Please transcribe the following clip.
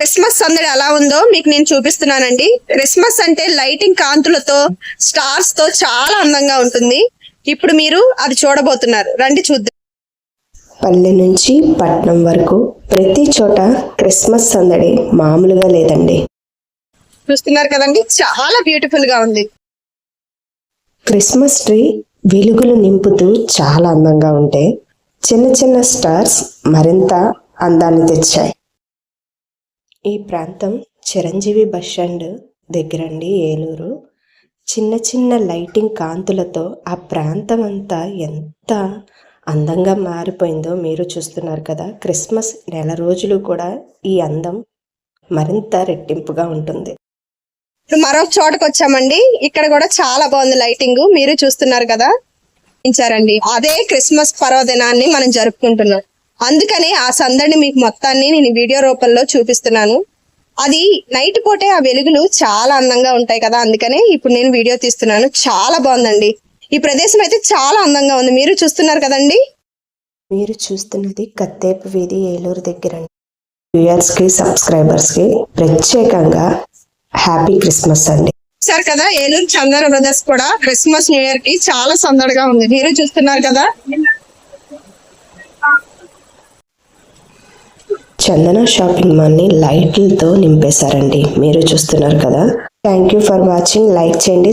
Christmas సందడి ఎలా ఉందో మీకు నేను చూపిస్తున్నానండి. క్రిస్మస్ అంటే లైటింగ్ కాంతులతో స్టార్స్తో చాలా అందంగా ఉంటుంది. ఇప్పుడు మీరు అది చూడబోతున్నారు. రండి చూద్దాం. పల్లె నుంచి పట్నం వరకు ప్రతి చోట క్రిస్మస్ సందడి మామూలుగా లేదండి. చూస్తున్నారు కదండి చాలా బ్యూటిఫుల్గా ఉంది. క్రిస్మస్ ట్రీ వెలుగులు నింపుతూ చాలా అందంగా ఉంటే చిన్న చిన్న స్టార్స్ మరింత అందాన్ని తెచ్చాయి. ఈ ప్రాంతం చిరంజీవి బస్ స్టాండ్ దగ్గరండి ఏలూరు. చిన్న చిన్న లైటింగ్ కాంతులతో ఆ ప్రాంతం అంతా ఎంత అందంగా మారిపోయిందో మీరు చూస్తున్నారు కదా. క్రిస్మస్ నెల రోజులు కూడా ఈ అందం మరింత రెట్టింపుగా ఉంటుంది. మరో మరొక చోటకు వచ్చామండి. ఇక్కడ కూడా చాలా బాగుంది లైటింగ్. మీరు చూస్తున్నారు కదా. ఇచ్చారండి అదే క్రిస్మస్ పర్వదినాన్ని మనం జరుపుకుంటున్నాం. అందుకని ఆ సందడిని మీకు మొత్తాన్ని నేను వీడియో రూపంలో చూపిస్తున్నాను. అది నైట్ పూటే ఆ వెలుగులు చాలా అందంగా ఉంటాయి కదా అందుకనే ఇప్పుడు నేను వీడియో తీస్తున్నాను. చాలా బాగుందండి. ఈ ప్రదేశం అయితే చాలా అందంగా ఉంది. మీరు చూస్తున్నారు కదండి? మీరు చూస్తున్నది కత్తేపు వీధి ఏలూరు దగ్గర వ్యూయర్స్కి సబ్స్క్రైబర్స్కి ప్రత్యేకంగా హ్యాపీ క్రిస్మస్ అండి. సార్ కదా ఏలూరు చందన బ్రదర్స్ కూడా క్రిస్మస్ న్యూ ఇయర్కి చాలా సందడిగా ఉంది. మీరు చూస్తున్నారు కదా? చందన షాపింగ్ మాల్ని లైట్లతో నింపేశారండి. మీరు చూస్తున్నారు కదా? Thank you for watching like చేయండి